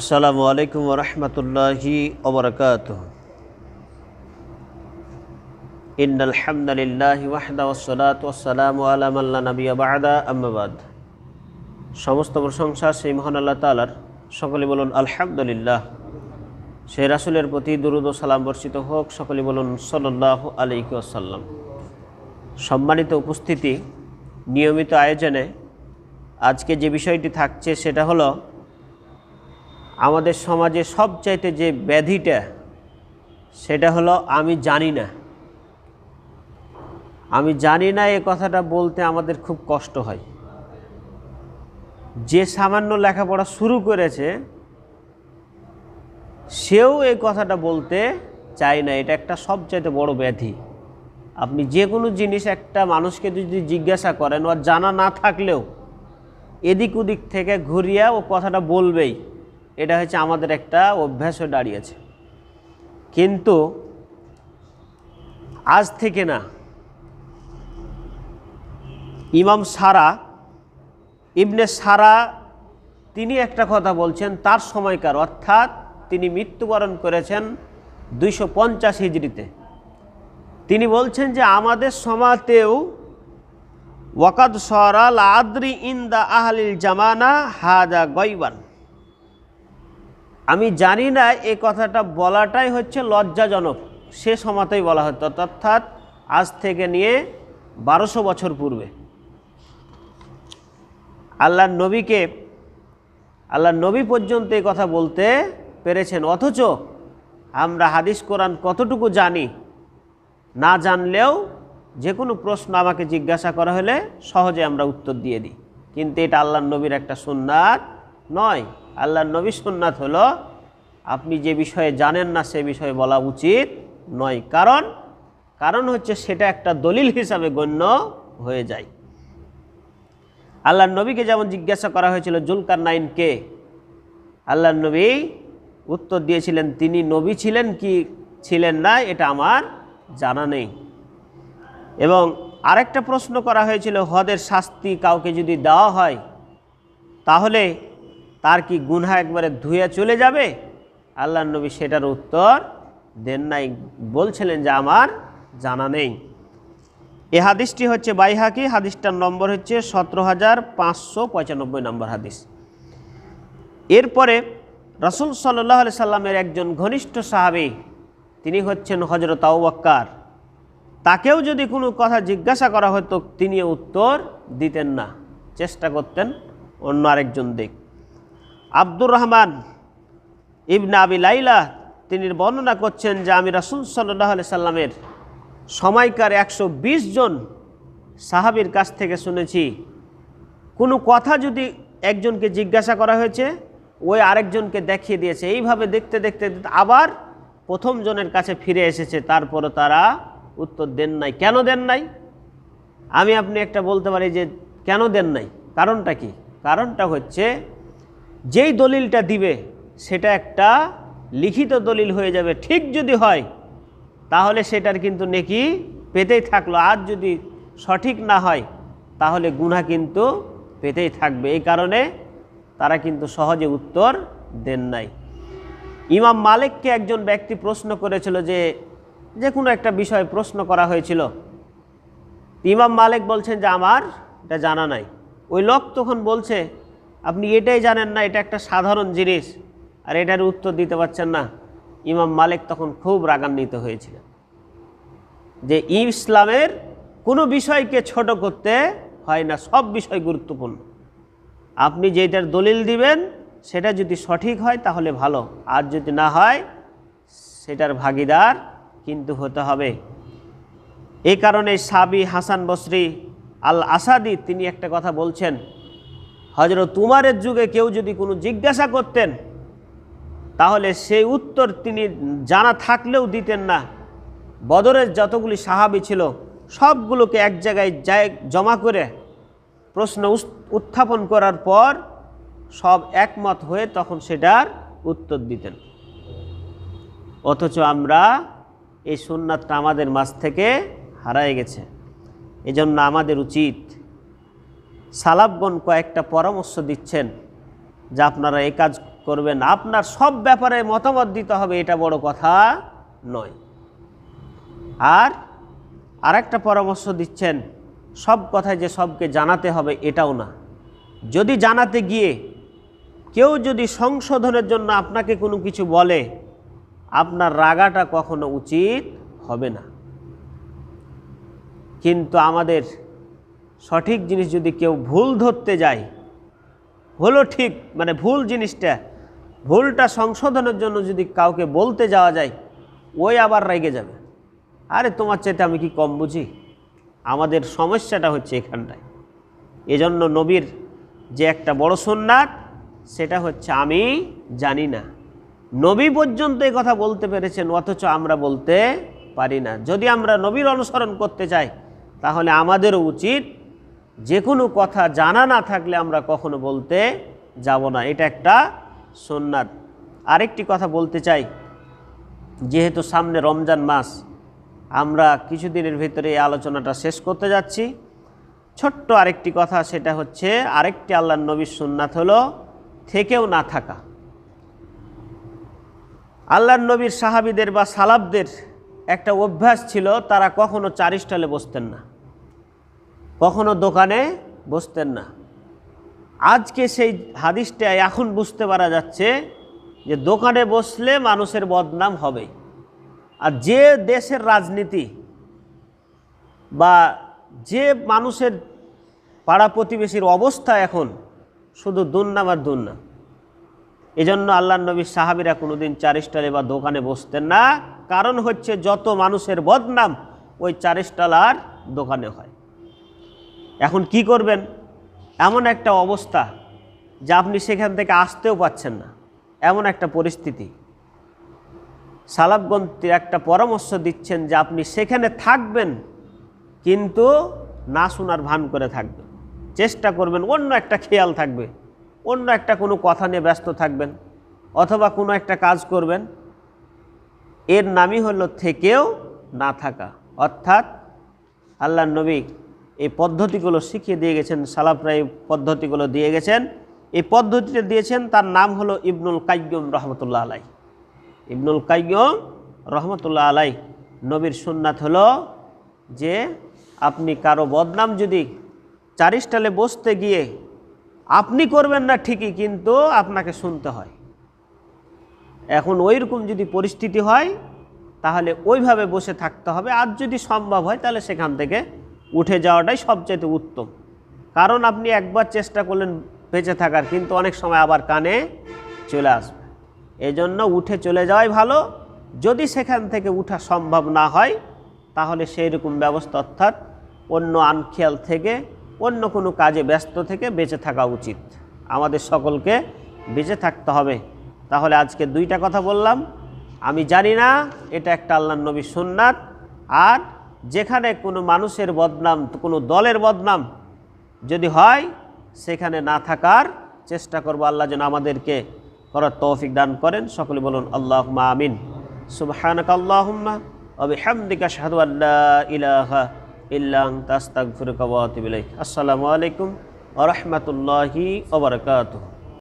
আসসালামু আলাইকুম রহমতুল্লাহি ওবরকাত ইন আলহামদুলিল্লাহ ওয়াহদা ওসলাত ওসালাম আলামাল্লা নবী বাদা আম্মাবাদ সমস্ত প্রশংসা সেই মহান আল্লাহ তালার সকলে বলুন আলহামদুলিল্লাহ। সেই রাসুলের প্রতি দুরুদ সালাম বর্ষিত হোক, সকলে বলুন সল্লাহ আলাইকি আসাল্লাম সম্মানিত উপস্থিতি নিয়মিত আয়োজনে আজকে যে বিষয়টি থাকছে সেটা হলো আমাদের সমাজে সবচাইতে যে ব্যাধিটা, সেটা হলো আমি জানি না। আমি জানি না এ কথাটা বলতে আমাদের খুব কষ্ট হয়। যে সামান্য লেখাপড়া শুরু করেছে, সেও এই কথাটা বলতে চায় না। এটা একটা সবচাইতে বড় ব্যাধি। আপনি যে কোনো জিনিস একটা মানুষকে যদি জিজ্ঞাসা করেন, ওর জানা না থাকলেও এদিক ওদিক থেকে ঘুরিয়া ও কথাটা বলবেই। এটা হচ্ছে আমাদের একটা অভ্যাস হয়ে দাঁড়িয়েছে। কিন্তু আজ থেকে না, ইমাম সারা, ইবনে সারা, তিনি একটা কথা বলছেন, তার সময়কার, অর্থাৎ তিনি মৃত্যুবরণ করেছেন দুইশো পঞ্চাশ হিজড়িতে। তিনি বলছেন যে, আমাদের সমাতেও ওয়াকাদ সরাল আদ্রি ইন্দা আহলিল জামানা হাজা গইবান। আমি জানি না এই কথাটা বলাটাই হচ্ছে লজ্জাজনক। সে সমাতেই বলা হতো, অর্থাৎ আজ থেকে নিয়ে বারোশো বছর পূর্বে। আল্লাহ নবীকে আল্লাহ নবী পর্যন্ত এই কথা বলতে পেরেছেন। অথচ আমরা হাদিস কোরআন কতটুকু জানি, না জানলেও যে কোনো প্রশ্ন আমাকে জিজ্ঞাসা করা হলে সহজে আমরা উত্তর দিয়ে দিই। কিন্তু এটা আল্লাহ নবীর একটা সুন্নাত নয়। আল্লাহ নবী সুন্নাত হলো, আপনি যে বিষয়ে জানেন না সে বিষয়ে বলা উচিত নয়। কারণ কারণ হচ্ছে সেটা একটা দলিল হিসাবে গণ্য হয়ে যায়। আল্লাহ নবীকে যেমন জিজ্ঞাসা করা হয়েছিল জুলকার নাইন কে? আল্লাহ নবী উত্তর দিয়েছিলেন, তিনি নবী ছিলেন কি ছিলেন না, এটা আমার জানা নেই। এবং আরেকটা প্রশ্ন করা হয়েছিল, হদের শাস্তি কাউকে যদি দেওয়া হয়, তাহলে তার কি গুনহা একবারে ধুয়ে চলে যাবে? আল্লাহ নবী সেটার উত্তর দেন নাই। বলছিলেন যে আমার জানা নেই। এ হাদিসটি হচ্ছে বাইহাকি। হাদিসটার নম্বর হচ্ছে সতেরো হাজার পাঁচশো পঁচানব্বই নম্বর হাদিস। এরপরে রসুল সাল্লাহ আলি সাল্লামের একজন ঘনিষ্ঠ সাহাবি, তিনি হচ্ছেন হজরত আউবাক্কার তাকেও যদি কোনো কথা জিজ্ঞাসা করা হতো, তিনি উত্তর দিতেন না। চেষ্টা করতেন অন্য আরেকজন দিক। আব্দুর রহমান ইবনা আবি লাইলা, তিনি বর্ণনা করছেন যে আমি রাসুল সাল্লাহ সাল্লামের সময়কার একশো বিশ জন সাহাবির কাছ থেকে শুনেছি। কোনো কথা যদি একজনকে জিজ্ঞাসা করা হয়েছে, ওই আরেকজনকে দেখিয়ে দিয়েছে। এইভাবে দেখতে দেখতে আবার প্রথম জনের কাছে ফিরে এসেছে। তারপরও তারা উত্তর দেন নাই। কেন দেন নাই? আমি আপনি একটা বলতে পারি যে কেন দেন নাই? কারণটা কি? কারণটা হচ্ছে যেই দলিলটা দিবে, সেটা একটা লিখিত দলিল হয়ে যাবে। ঠিক যদি হয়, তাহলে সেটার কিন্তু নেকি পেতেই থাকল। আর যদি সঠিক না হয়, তাহলে গুণা কিন্তু পেতেই থাকবে। এই কারণে তারা কিন্তু সহজে উত্তর দেন নাই। ইমাম মালিককে একজন ব্যক্তি প্রশ্ন করেছিল যে যে কোনো একটা বিষয় প্রশ্ন করা হয়েছিল। ইমাম মালিক বলছেন যে, আমার এটা জানা নাই। ওই লোক তখন বলছে আপনি এটাই জানেন না, এটা একটা সাধারণ জিনিস। আর এটার উত্তর দিতে পারছেন না, ইমাম মালিক তখন খুব রাগান্বিত হয়েছিলেন। যে ইসলামের কোনো বিষয়কে ছোট করতে হয় না, সব বিষয় গুরুত্বপূর্ণ। আপনি যেটার দলিল দিবেন, সেটা যদি সঠিক হয় তাহলে ভালো, আর যদি না হয়, সেটার ভাগিদার কিন্তু হতে হবে। এই কারণে সাবি হাসান বসরি আল আসাদি তিনি একটা কথা বলছেন হজরত তুমারের যুগে কেউ যদি কোনো জিজ্ঞাসা করতেন, তাহলে সেই উত্তর তিনি জানা থাকলেও দিতেন না। বদরের যতগুলি সাহাবি ছিল, সবগুলোকে এক জায়গায় যায়, জমা করে প্রশ্ন উত্থাপন করার পর সব একমত হয়ে তখন সেটার উত্তর দিতেন। অথচ আমরা এই সুন্নাতটা আমাদের মাঝ থেকে হারায় গেছে। এজন্য আমাদের উচিত সালাবগণ কয়েকটা পরামর্শ দিচ্ছেন যে আপনারা এই কাজ করবেন। আপনার সব ব্যাপারে মতামত দিতে হবে, এটা বড় কথা নয়। আর আরেকটা পরামর্শ দিচ্ছেন, সব কথায় যে সবকে জানাতে হবে, এটাও না। যদি জানাতে গিয়ে কেউ যদি সংশোধনের জন্য আপনাকে কোনো কিছু বলে, আপনার রাগাটা কখনো উচিত হবে না। কিন্তু আমাদের সঠিক জিনিস যদি কেউ ভুল ধরতে যায়, হলো ঠিক মানে ভুল জিনিসটা, ভুলটা সংশোধনের জন্য যদি কাউকে বলতে যাওয়া যায়, ওই আবার রেগে যাবে। আরে তোমার চাইতে আমি কি কম বুঝি? আমাদের সমস্যাটা হচ্ছে এখানটায়। এজন্য নবীর যে একটা বড় সুন্নাত সেটা হচ্ছে আমি জানি না। নবী পর্যন্ত এই কথা বলতে পেরেছেন, অথচ আমরা বলতে পারি না। যদি আমরা নবীর অনুসরণ করতে চাই, তাহলে আমাদেরও উচিত যে কোনো কথা জানা না থাকলে আমরা কখনো বলতে যাব না। এটা একটা সুন্নাত। আরেকটি কথা বলতে চাই, যেহেতু সামনে রমজান মাস, আমরা কিছুদিনের ভিতরে এই আলোচনাটা শেষ করতে যাচ্ছি। ছোট্ট আরেকটি কথা, সেটা হচ্ছে আরেকটি আল্লাহ নবীর সুন্নাত হলো থেকেও না থাকা। আল্লাহ নবীর সাহাবিদের বা সালাবদের একটা অভ্যাস ছিল, তারা কখনো চারি স্টলে বসতেন না। কখনো দোকানে বসতেন না। আজকে সেই হাদিসটা এখন বুঝতে পারা যাচ্ছে যে দোকানে বসলে মানুষের বদনাম হবে আর যে দেশের রাজনীতি বা যে মানুষের পাড়া প্রতিবেশীর অবস্থা এখন শুধু দুর্নাম আর দুর্নাম। এই জন্য আল্লাহ নবী সাহাবিরা কোনোদিন চার স্টালে বা দোকানে বসতেন না। কারণ হচ্ছে যত মানুষের বদনাম, ওই চার স্টালার দোকানে হয়। এখন কি করবেন? এমন একটা অবস্থা যে আপনি সেখান থেকে আসতেও পাচ্ছেন না। এমন একটা পরিস্থিতি। সালাবগন্তির একটা পরামর্শ দিচ্ছেন যে আপনি সেখানে থাকবেন, কিন্তু না শোনার ভান করে থাকবেন। চেষ্টা করবেন, অন্য একটা খেয়াল থাকবে, অন্য একটা কোনো কথা নিয়ে ব্যস্ত থাকবেন, অথবা কোনো একটা কাজ করবেন। এর নামই হলো থেকেও না থাকা। অর্থাৎ আল্লাহ নবী এই পদ্ধতিগুলো শিখিয়ে দিয়ে গেছেন সালাফরা এই পদ্ধতিগুলো দিয়ে গেছেন। এই পদ্ধতিটা দিয়েছেন, তার নাম হলো ইবনুল কাইয়ুম রহমতুল্লাহ আলাই ইবনুল কাইয়ুম রহমতুল্লাহ আলাই নবীর সুন্নাত হলো যে আপনি কারও বদনাম যদি চারিস্টালে বসতে গিয়ে আপনি করবেন না ঠিকই, কিন্তু আপনাকে শুনতে হয়। এখন ওই রকম যদি পরিস্থিতি হয়, তাহলে ওইভাবে বসে থাকতে হবে। আর যদি সম্ভব হয়, তাহলে সেখান থেকে উঠে যাওয়াটাই সবচেয়ে উত্তম। কারণ আপনি একবার চেষ্টা করলেন বেঁচে থাকার, কিন্তু অনেক সময় আবার কানে চলে আসবে। এজন্য উঠে চলে যাওয়াই ভালো। যদি সেখান থেকে উঠা সম্ভব না হয়, তাহলে সেই রকম ব্যবস্থা অর্থাৎ অন্য আনখেয়াল থেকে, অন্য কোনো কাজে ব্যস্ত থেকে বেঁচে থাকা উচিত। আমাদের সকলকে বেঁচে থাকতে হবে। তাহলে আজকে দুইটা কথা বললাম। আমি জানি না, এটা একটা আল্লাহ নবী সুন্নাত। আর যেখানে কোনো মানুষের বদনাম, কোনো দলের বদনাম যদি হয়, সেখানে না থাকার চেষ্টা করব আল্লাহ যেন আমাদেরকে করার তৌফিক দান করেন। সকলে বলুন আল্লাহ আমিন। সুবহানাক আল্লাহুম্মা ওয়া বিহামদিকা আশহাদু আল্লা ইলাহা আসসালামু আলাইকুম ওয়া রাহমাতুল্লাহি ওয়া বারাকাতুহু।